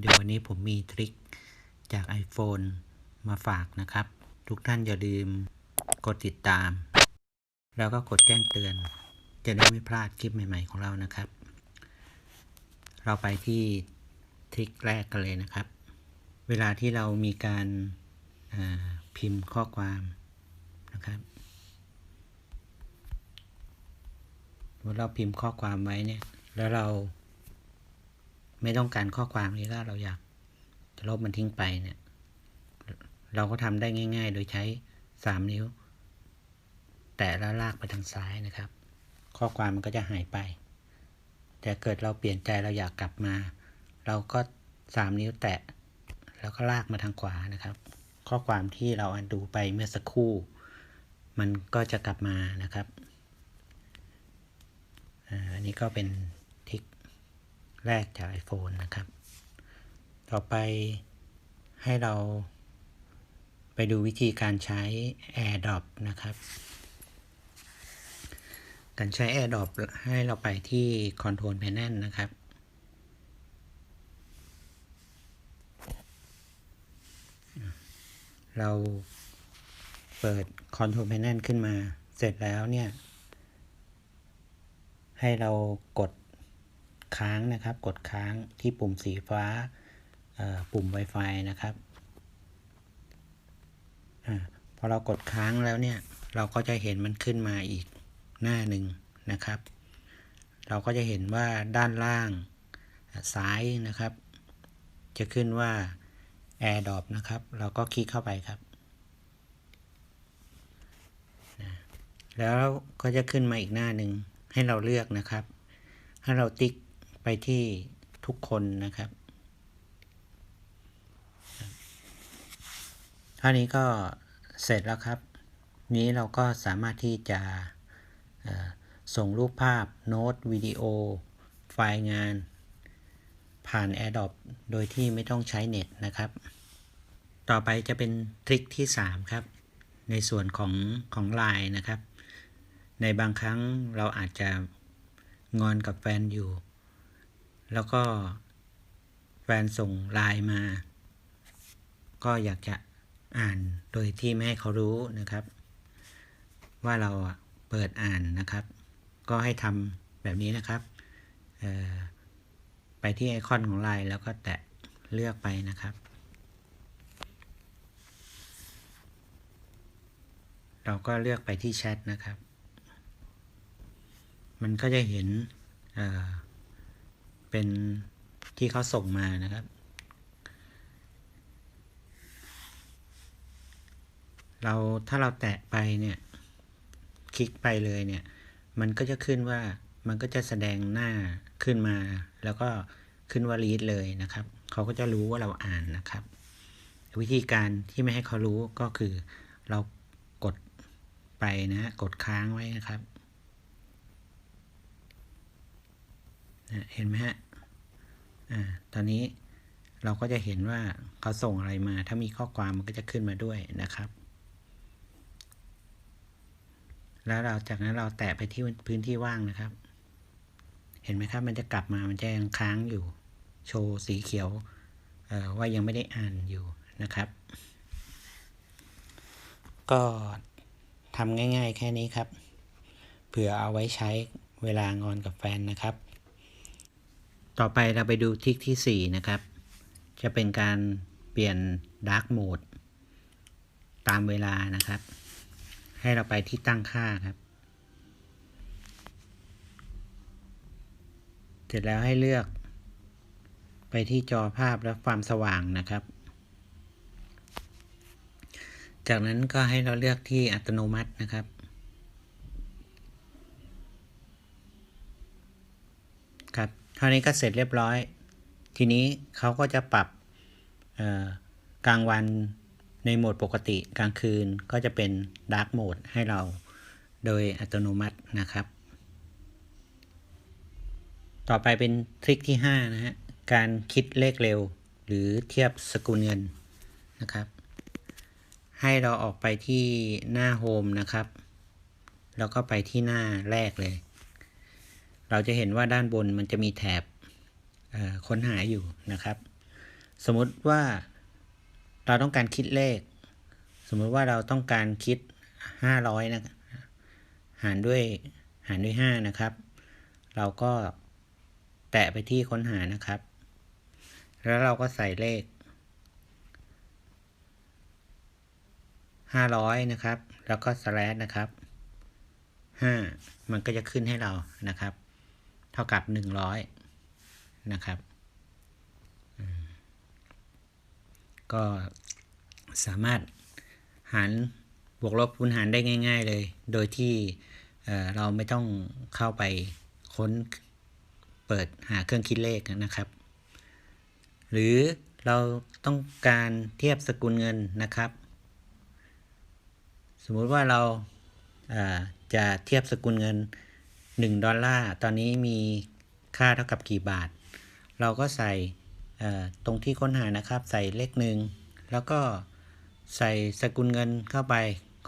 เดี๋ยววันนี้ผมมีทริคจาก iPhone มาฝากนะครับ ทุกท่านอย่าลืมกดติดตาม แล้วก็กดแจ้งเตือน จะได้ไม่พลาดคลิปใหม่ๆของเรานะครับ เราไปที่ทริคแรกกันเลยนะครับ เวลาที่เรามีการาพิมพ์ข้อความนะครับเมื่อเราพิมพ์ข้อความไว้เนี่ย แล้วเรา ไม่ต้องการข้อความนี้แล้วเราอยากจะลบมันทิ้งไปเนี่ย เราก็ทำได้ง่าย ๆ โดยใช้สามนิ้ว แตะแล้วลากไปทางซ้ายนะครับ ข้อความมันก็จะหายไป แต่เกิดเราเปลี่ยนใจเราอยากกลับมา เราก็สามนิ้วแตะ แล้วก็ลากมาทางขวานะครับ ข้อความที่เราอ่านดูไปเมื่อสักครู่ มันก็จะกลับมานะครับอันนี้ก็เป็น แรกจาก iPhone นะครับ ต่อไปให้เราไปดูวิธีการใช้ AirDrop นะครับ การใช้ AirDrop ให้เราไปที่ Control Panel นะครับ เราเปิด Control Panel ขึ้นมา เสร็จแล้วเนี่ย ให้เรากด ค้างนะครับ กดค้างที่ปุ่มสีฟ้าปุ่ม Wi-Fi นะครับอพอเรากดค้างแล้วเนี่ย เราก็จะเห็นมันขึ้นมาอีกหน้าหนึ่งนะครับ เราก็จะเห็นว่าด้านล่างซ้ายนะครับ จะขึ้นว่า AirDrop นะครับ เราก็คลิกเข้าไปครับ แล้วก็จะขึ้นมาอีกหน้าหนึ่งให้เราเลือกนะครับ ให้เราติ๊ก ไปที่ทุกคนนะครับท่านี้ก็เสร็จแล้วครับ นี้เราก็สามารถที่จะส่งรูปภาพโน้ตวิดีโอ ไฟล์งาน ผ่าน AirDrop โดยที่ไม่ต้องใช้เน็ตนะครับ ต่อไปจะเป็นทริคที่ 3 ครับ ในส่วนของของ Line นะครับ ในบางครั้งเราอาจจะงอนกับแฟนอยู่ แล้วก็แฟนส่งไลน์มา ก็อยากจะอ่านโดยที่ไม่ให้เขารู้นะครับ ว่าเราเปิดอ่านนะครับ ก็ให้ทำแบบนี้นะครับ ไปที่ไอคอนของไลน์แล้วก็แตะเลือกไปนะครับ เราก็เลือกไปที่แชทนะครับ มันก็จะเห็นเเป็นที่เขาส่งมานะครับ เราถ้าเราแตะไปเนี่ย คลิกไปเลยเนี่ย มันก็จะขึ้นว่ามันก็จะแสดงหน้าขึ้นมา แล้วก็ขึ้นว่า read เลยนะครับ เขาก็จะรู้ว่าเราอ่านนะครับ วิธีการที่ไม่ให้เขารู้ก็คือเรากดไปนะ กดค้างไว้นะครับ เห็นไหมฮะอ่าตอนนี้เราก็จะเห็นว่าเขาส่งอะไรมา ถ้ามีข้อความมันก็จะขึ้นมาด้วยนะครับ แล้วเราจากนั้นเราแตะไปที่พื้นที่ว่างนะครับ เห็นไหมครับ มันจะกลับมา มันจะยังค้างอยู่ โชว์สีเขียวว่ายังไม่ได้อ่านอยู่นะครับ ก็ทำง่ายๆแค่นี้ครับ เผื่อเอาไว้ใช้เวลางอนกับแฟนนะครับ ต่อไปเราไปดูทิกที่ 4 นะครับ จะเป็นการเปลี่ยนดาร์กโหมดตามเวลานะครับ ให้เราไปที่ตั้งค่าครับ เสร็จแล้วให้เลือก ไปที่จอภาพและความสว่างนะครับ จากนั้นก็ให้เราเลือกที่อัตโนมัตินะครับ ครับเท่านี้ก็เสร็จเรียบร้อย ทีนี้เขาก็จะปรับกลางวันในโหมดปกติกลางคืนก็จะเป็นดาร์กโหมดให้เราโดยอัตโนมัตินะครับ ต่อไปเป็นทริคที่ 5 นะฮะ การคิดเลขเร็ว หรือเทียบสกุลเงินนะครับ ให้เราออกไปที่หน้าโฮมนะครับ แล้วก็ไปที่หน้าแรกเลย เราจะเห็นว่าด้านบนมันจะมีแถบค้นหาอยู่นะครับ สมมติว่าเราต้องการคิดเลข สมมติว่าเราต้องการคิด 500นะหารด้วยหารด้วย 5 นะครับ เราก็แตะไปที่ค้นหานะครับ แล้วเราก็ใส่เลข 500 นะครับ แล้วก็ slash นะครับ 5 มันก็จะขึ้นให้เรานะครับ ท่ากับ100นะครับ ก็สามารถหารบวกลบคูณหารได้ง่าย ๆเลย โดยที่เราไม่ต้องเข้าไปค้นเปิดหาเครื่องคิดเลขนะครับ หรือเราต้องการเทียบสกุลเงินนะครับ สมมุติว่าเราเอ่อจะเทียบสกุลเงิน 1 ดอลลาร์ ตอนนี้มีค่าเท่ากับกี่บาท เราก็ใส่ตรงที่ค้นหานะครับ ใส่เลขหนึ่ง แล้วก็ใส่สกุลเงินเข้าไป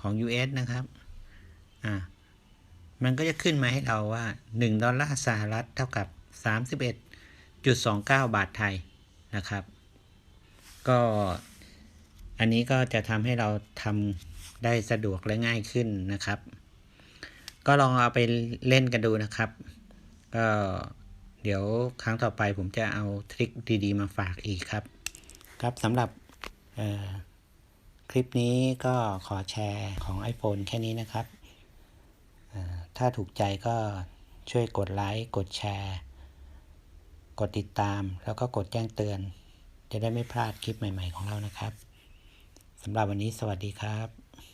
ของ US นะครับอ่ามันก็จะขึ้นมาให้เราว่า 1 ดอลลาร์สหรัฐเท่ากับ 31.29 บาทไทยนะครับ ก็อันนี้ก็จะทำให้เราทำได้สะดวกและง่ายขึ้นนะครับ ก็ลองเอาไปเล่นกันดูนะครับ ก็เดี๋ยวครั้งต่อไปผมจะเอาทริคดีๆ มาฝากอีกครับ ครับสำหรับคลิปนี้ก็ขอแชร์ของ iPhone แค่นี้นะครับ ถ้าถูกใจก็ช่วยกดไลค์ กดแชร์ กดติดตาม แล้วก็กดแจ้งเตือน จะได้ไม่พลาดคลิปใหม่ๆของเรานะครับสำหรับวันนี้สวัสดีครับ